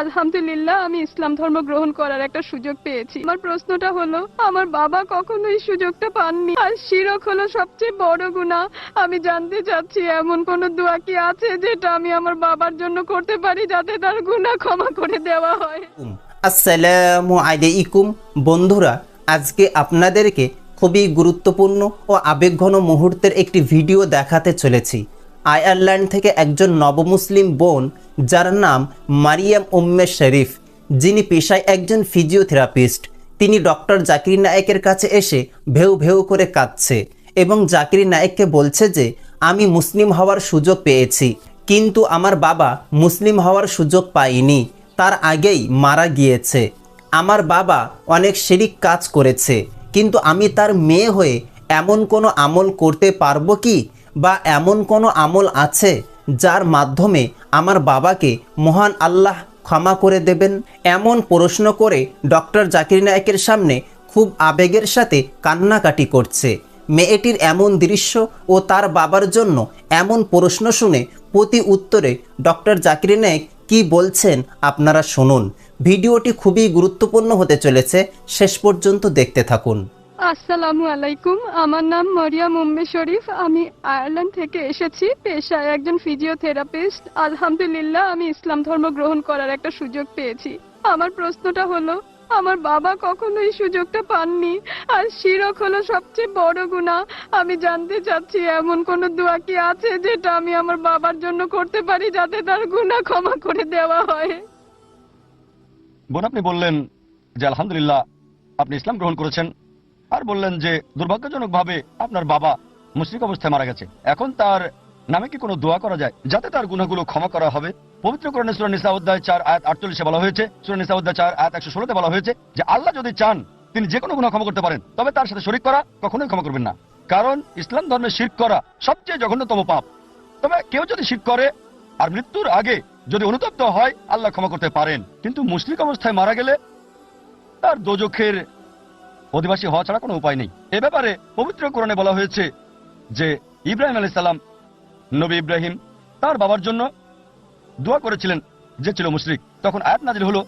আলহামদুলিল্লাহ আমি ইসলাম ধর্ম গ্রহণ করার একটা সুযোগ পেয়েছি। আমার প্রশ্নটা হলো, আমার বাবা কখনো এই সুযোগটা পাননি। আর শিরক হলো সবচেয়ে বড় গুণা। আমি জানতে চাচ্ছি, এমন কোন দোয়া কি আছে যেটা আমি আমার বাবার জন্য করতে পারি যাতে তার গুণা ক্ষমা করে দেওয়া হয়? আসসালামু আলাইকুম। বন্ধুরা, আজকে আপনাদেরকে খুবই গুরুত্বপূর্ণ ও আবেগঘন মুহূর্তের একটি ভিডিও দেখাতে চলেছি। আয়ারল্যান্ড থেকে একজন নবমুসলিম বোন, যার নাম মারিয়াম উম্মে শরীফ, যিনি পেশায় একজন ফিজিওথেরাপিস্ট। তিনি ডক্টর জাকির নায়েকের কাছে এসে ভেউ ভেউ করে কাঁদছে এবং জাকির নায়েককে বলছে যে, আমি মুসলিম হওয়ার সুযোগ পেয়েছি, কিন্তু আমার বাবা মুসলিম হওয়ার সুযোগ পায়নি। তার আগেই মারা গিয়েছে। আমার বাবা অনেক শিরিক কাজ করেছে, কিন্তু আমি তার মেয়ে হয়ে এমন কোনো আমল করতে পারব কি? বা এমন কোনো আমল আছে যার মাধ্যমে আমার বাবাকে মহান আল্লাহ ক্ষমা করে দেবেন? এমন প্রশ্ন করে ডক্টর জাকির নায়কের সামনে খুব আবেগের সাথে কান্নাকাটি করছে। মেয়েটির এমন দৃশ্য ও তার বাবার জন্য এমন প্রশ্ন শুনে প্রতি উত্তরে ডক্টর জাকির নায়েক কি বলছেন আপনারা শুনুন। ভিডিওটি খুবই গুরুত্বপূর্ণ হতে চলেছে। শেষ পর্যন্ত দেখতে থাকুন। আসসালামু আলাইকুম। আমার নাম মরিয়াম উম্মে শরীফ। আমি আয়ারল্যান্ড থেকে এসেছি। পেশায় একজন ফিজিওথেরাপিস্ট। আলহামদুলিল্লাহ, আমি ইসলাম ধর্ম গ্রহণ করার একটা সুযোগ পেয়েছি। আমার প্রশ্নটা হলো, আমার বাবা কখনো এই সুযোগটা পাননি? আর শিরক হলো সবচেয়ে বড় গুণা। আমি জানতে চাচ্ছি, এমন কোন দোয়া কি আছে যেটা আমি আমার বাবার জন্য করতে পারি যাতে তার গুণা ক্ষমা করে দেওয়া হয়? বোন, আপনি বললেন যে আলহামদুলিল্লাহ, আপনি ইসলাম গ্রহণ করেছেন। আর বললেন যে, দুর্ভাগ্যজনকভাবে আপনার বাবা মুশরিক অবস্থায় মারা গেছে। এখন তার নামে কি কোনো দোয়া করা যায়? যাতে তার গুণাগুলো ক্ষমা করা হবে। পবিত্র করণে সুরা নিসা অধ্যায় চার, আয়াত আটচল্লিশে বলা হয়েছে। সুরা নিসা অধ্যায় চার, আয়াত একশো ষোলোতে বলা হয়েছে যে, আল্লাহ যদি চান, তিনি যে কোনো গুণা ক্ষমা করতে পারেন, তবে তার সাথে শরিক করা কখনোই ক্ষমা করবেন না। কারণ ইসলাম ধর্মে শির করা সবচেয়ে জঘন্যতম পাপ। তবে কেউ যদি শির করে আর মৃত্যুর আগে যদি অনুতপ্ত হয়, আল্লাহ ক্ষমা করতে পারেন। কিন্তু মুসলিক অবস্থায় মারা গেলে তার দোজখের অধিবাসী হওয়া ছাড়া কোনো উপায় নেই। এ ব্যাপারে পবিত্র কোরআনে বলা হয়েছে যে ইব্রাহিম আলাইহিস সালাম, নবী ইব্রাহিম তার বাবার জন্য দোয়া করেছিলেন যে ছিল মুশরিক। তখন আয়াত নাজিল হলো,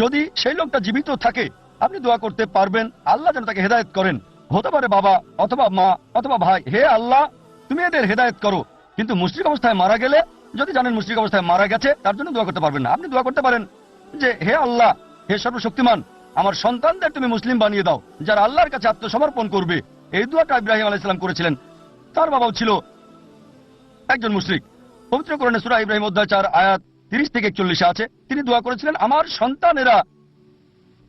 যদি সেই লোকটা জীবিত থাকে, আপনি দোয়া করতে পারবেন, আল্লাহ যেন তাকে হেদায়ত করেন। হতে পারে বাবা অথবা মা অথবা ভাই, হে আল্লাহ, তুমি এদের হেদায়ত করো। কিন্তু মুশরিক অবস্থায় মারা গেলে, যদি জানেন মুশরিক অবস্থায় মারা গেছে, তার জন্য দোয়া করতে পারবেন না। আপনি দোয়া করতে পারেন যে, হে আল্লাহ, হে সর্বশক্তিমান আমার সন্তানদের তুমি মুসলিম বানিয়ে দাও, যারা আল্লাহর কাছে আত্মসমর্পণ করবে। এই দোয়াটা ইব্রাহিম আলাইসালাম করেছিলেন? তার বাবাও ছিল একজন মুশরিক। পবিত্র কোরআনে সূরা ইব্রাহিম অধ্যায় চার, আয়াত তিরিশ থেকে একচল্লিশে আছে। তিনি দোয়া করেছিলেন, আমার সন্তানেরা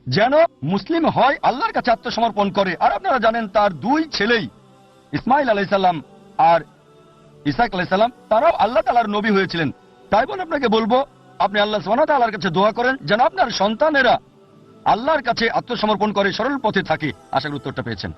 যেন মুসলিম হয়, আল্লাহর কাছে আত্মসমর্পণ করে। আর আপনারা জানেন, তার দুই ছেলেই ইসমাইল আলাইসাল্লাম আর ইসাক আলাইসাল্লাম তারাও আল্লাহ তালার নবী হয়েছিলেন। তাই বলে আপনাকে বলব, আপনি আল্লাহ সোহানা তাল্লাহর কাছে দোয়া করেন, যেন আপনার সন্তানেরা আল্লাহর কাছে আত্মসমর্পণ করে সরল পথে থাকে। আশা করি উত্তরটা পেয়েছেন।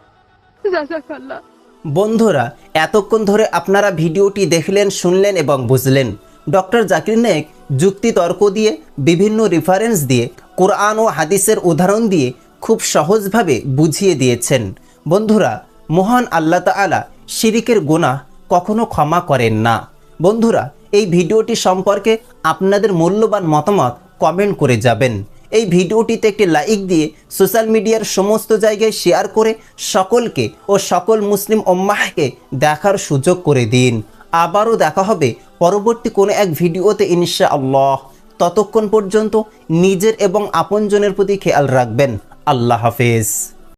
জাজাকাল্লাহ। বন্ধুরা এতক্ষণ ধরে আপনারা ভিডিওটি দেখলেন শুনলেন এবং বুঝলেন। ডক্টর জাকির নায়েক যুক্তি তর্ক দিয়ে বিভিন্ন রেফারেন্স দিয়ে কোরআন ও হাদিসের উদাহরণ দিয়ে খুব সহজভাবে বুঝিয়ে দিয়েছেন। বন্ধুরা মহান আল্লাহ তাআলা শিরিকের গুনাহ কখনো ক্ষমা করেন না। বন্ধুরা এই ভিডিওটি সম্পর্কে আপনাদের মূল্যবান মতামত কমেন্ট করে যাবেন। এই ভিডিওটিতে একটি লাইক দিয়ে সোশ্যাল মিডিয়ার সমস্ত জায়গায় শেয়ার করে সকলকে ও সকল মুসলিম ওম্মাহকে দেখার সুযোগ করে দিন। আবারও দেখা হবে পরবর্তী কোনো এক ভিডিওতে ইনশা আল্লাহ ততক্ষণ পর্যন্ত নিজের এবং আপনজনের প্রতি খেয়াল রাখবেন। আল্লাহ হাফেজ।